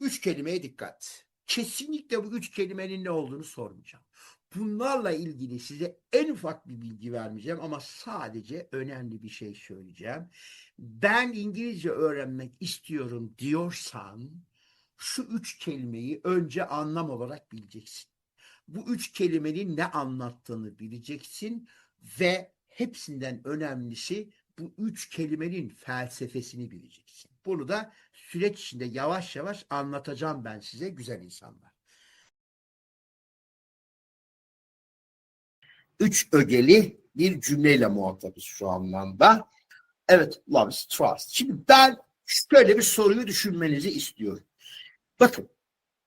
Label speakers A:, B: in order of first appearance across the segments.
A: Üç kelimeye dikkat. Kesinlikle bu üç kelimenin ne olduğunu sormayacağım. Bunlarla ilgili size en ufak bir bilgi vermeyeceğim ama sadece önemli bir şey söyleyeceğim. Ben İngilizce öğrenmek istiyorum diyorsan şu üç kelimeyi önce anlam olarak bileceksin. Bu üç kelimenin ne anlattığını bileceksin ve hepsinden önemlisi bu üç kelimenin felsefesini bileceksin. Bunu da süreç içinde yavaş yavaş anlatacağım ben size güzel insanlar. Üç ögeli bir cümleyle muhatabız şu anlamda. Evet, love is trust. Şimdi ben şöyle bir soruyu düşünmenizi istiyorum. Bakın,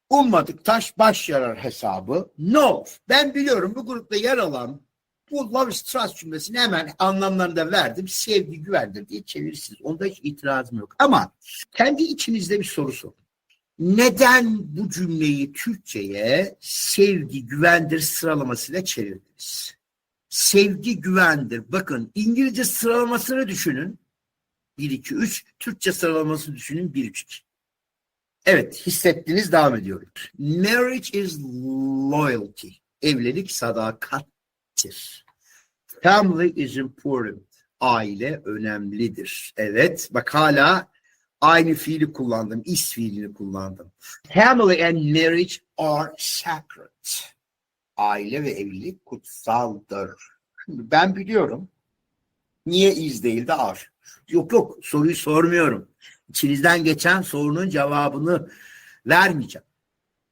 A: ummadık taş baş yarar hesabı. No, ben biliyorum bu grupta yer alan bu love is trust cümlesini hemen anlamlarını da verdim. Sevgi güvendir diye çevirirsiniz. Onda hiç itirazım yok. Ama kendi içinizde bir soru sorun. Neden bu cümleyi Türkçe'ye sevgi güvendir sıralamasıyla çevirdiniz? Sevgi güvendir. Bakın İngilizce sıralamasını düşünün. 1, 2, 3. Türkçe sıralamasını düşünün. 1, 3, 2. Evet hissettiniz devam ediyorum. Marriage is loyalty. Evlilik sadakattir. Family is important. Aile önemlidir. Evet bak hala aynı fiili kullandım. is fiilini kullandım. Family and marriage are sacred. Aile ve evlilik kutsaldır. Şimdi ben biliyorum. Niye is değil de are? Yok yok soruyu sormuyorum. İçinizden geçen sorunun cevabını vermeyeceğim.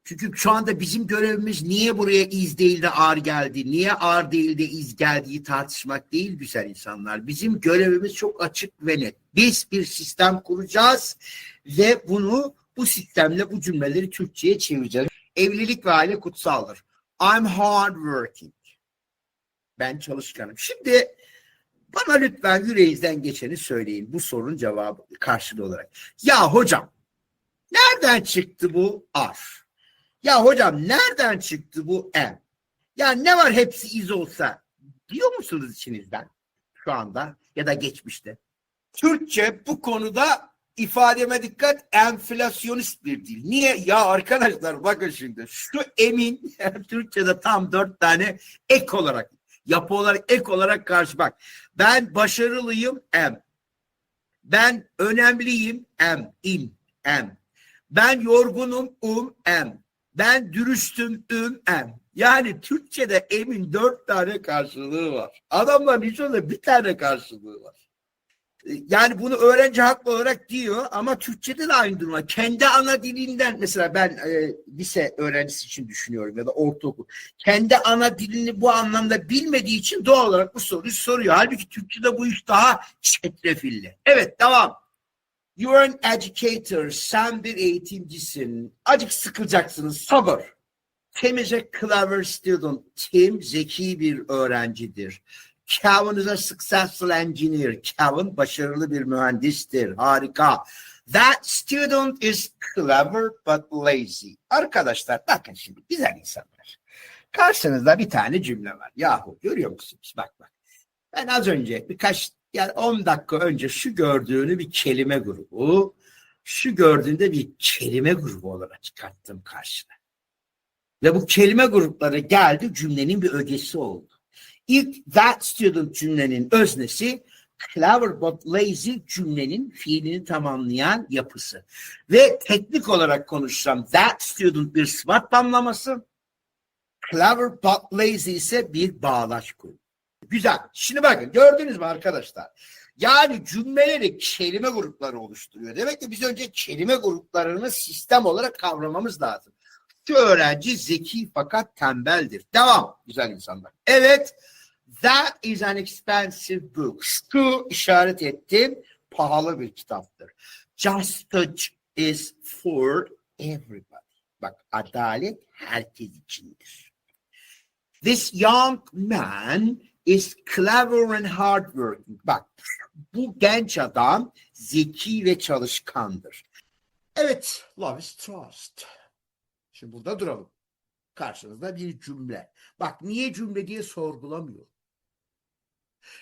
A: Çünkü şu anda bizim görevimiz niye buraya iz değil de ağır geldi, niye ağır değil de iz geldiği tartışmak değil güzel insanlar. Bizim görevimiz çok açık ve net. Biz bir sistem kuracağız ve bunu bu sistemle bu cümleleri Türkçe'ye çevireceğiz. Evlilik ve aile kutsaldır. I'm hard working. Ben çalışkanım. Şimdi bana lütfen yüreğinizden geçeni söyleyin. Bu sorunun cevabı karşılığı olarak. Ya hocam nereden çıktı bu ar? Ya hocam nereden çıktı bu M? Ya ne var hepsi iz olsa diyor musunuz içinizden şu anda ya da geçmişte? Türkçe bu konuda ifademe dikkat enflasyonist bir dil. Niye? Ya arkadaşlar bakın şimdi şu emin Türkçe'de tam dört tane ek olarak yapı olarak ek olarak karşı bak. Ben başarılıyım M. Ben önemliyim M. im M. Ben yorgunum um M. Ben dürüstüm üm em. Yani Türkçe'de emin dört tane karşılığı var. Adamların hiç öyle bir tane karşılığı var. Yani bunu öğrenci haklı olarak diyor ama Türkçe'de de aynı durum var. Kendi ana dilinden mesela ben e, lise öğrencisi için düşünüyorum ya da ortaokul. Kendi ana dilini bu anlamda bilmediği için doğal olarak bu soruyu soruyor. Halbuki Türkçe'de bu iş daha çetrefilli. Evet devam. You are an educator. Sen bir eğitimcisin. Acık sıkılacaksınız. Sabır. Tim is a clever student. Tim zeki bir öğrencidir. Kevin is a successful engineer. Kevin başarılı bir mühendistir. Harika. That student is clever but lazy. Arkadaşlar bakın şimdi güzel insanlar. Karşınızda bir tane cümle var. Yahu görüyor musunuz? Bak bak. Ben az önce birkaç yani 10 dakika önce şu gördüğünü bir kelime grubu, şu gördüğünde bir kelime grubu olarak çıkarttım karşına. Ve bu kelime grupları geldi cümlenin bir ögesi oldu. İlk that student cümlenin öznesi clever but lazy cümlenin fiilini tamamlayan yapısı. Ve teknik olarak konuşsam that student bir sıfat tamlaması, clever but lazy ise bir bağlaç grubu. Güzel. Şimdi bakın gördünüz mü arkadaşlar? Yani cümleleri kelime grupları oluşturuyor. Demek ki biz önce kelime gruplarını sistem olarak kavramamız lazım. Şu öğrenci zeki fakat tembeldir. Devam güzel insanlar. Evet. That is an expensive book. Şu işaret ettim. Pahalı bir kitaptır. Justice is for everybody. Bak adalet herkes içindir. This young man is clever and hardworking. Bak bu genç adam zeki ve çalışkandır. Evet, love is trust. Şimdi burada duralım. Karşınızda bir cümle. Bak niye cümle diye sorgulamıyorum.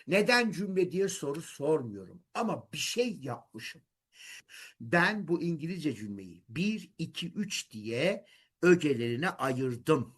A: Neden cümle diye soru sormuyorum. Ama bir şey yapmışım. Ben bu İngilizce cümleyi 1, 2, 3 diye ögelerine ayırdım.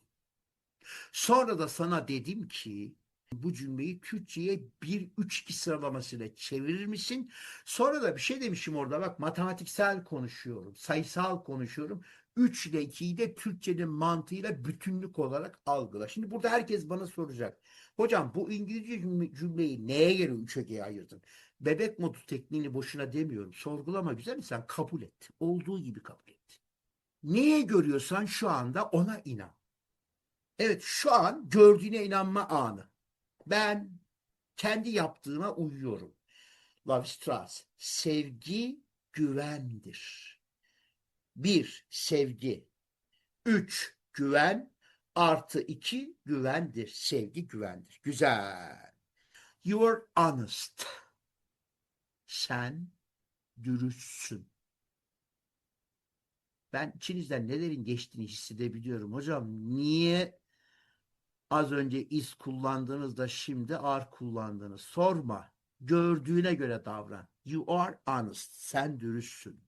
A: Sonra da sana dedim ki bu cümleyi Türkçe'ye 1-3-2 sıralamasıyla çevirir misin? Sonra da bir şey demişim orada bak matematiksel konuşuyorum, sayısal konuşuyorum. 3 ile 2'yi de Türkçenin mantığıyla bütünlük olarak algıla. Şimdi burada herkes bana soracak. Hocam bu İngilizce cümle- cümleyi neye göre 3 ögeye ayırdın? Bebek modu tekniğini boşuna demiyorum. Sorgulama güzel mi? Sen kabul et. Olduğu gibi kabul et. Neye görüyorsan şu anda ona inan. Evet şu an gördüğüne inanma anı. Ben kendi yaptığıma uyuyorum. Love is trust. Sevgi güvendir. Bir, sevgi. Üç, güven. Artı iki, güvendir. Sevgi güvendir. Güzel. You are honest. Sen dürüstsün. Ben içinizden nelerin geçtiğini hissedebiliyorum. Hocam niye az önce is kullandığınızda şimdi are kullandınız? Sorma. Gördüğüne göre davran. You are honest. Sen dürüstsün.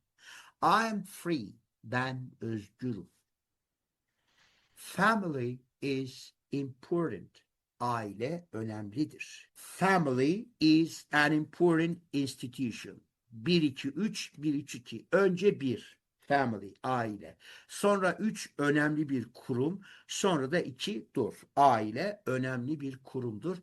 A: I am free. Ben özgürüm. Family is important. Aile önemlidir. Family is an important institution. 1 2 3 1 3 2. Önce 1 family aile. Sonra 3 önemli bir kurum. Sonra da 2 dur. Aile önemli bir kurumdur.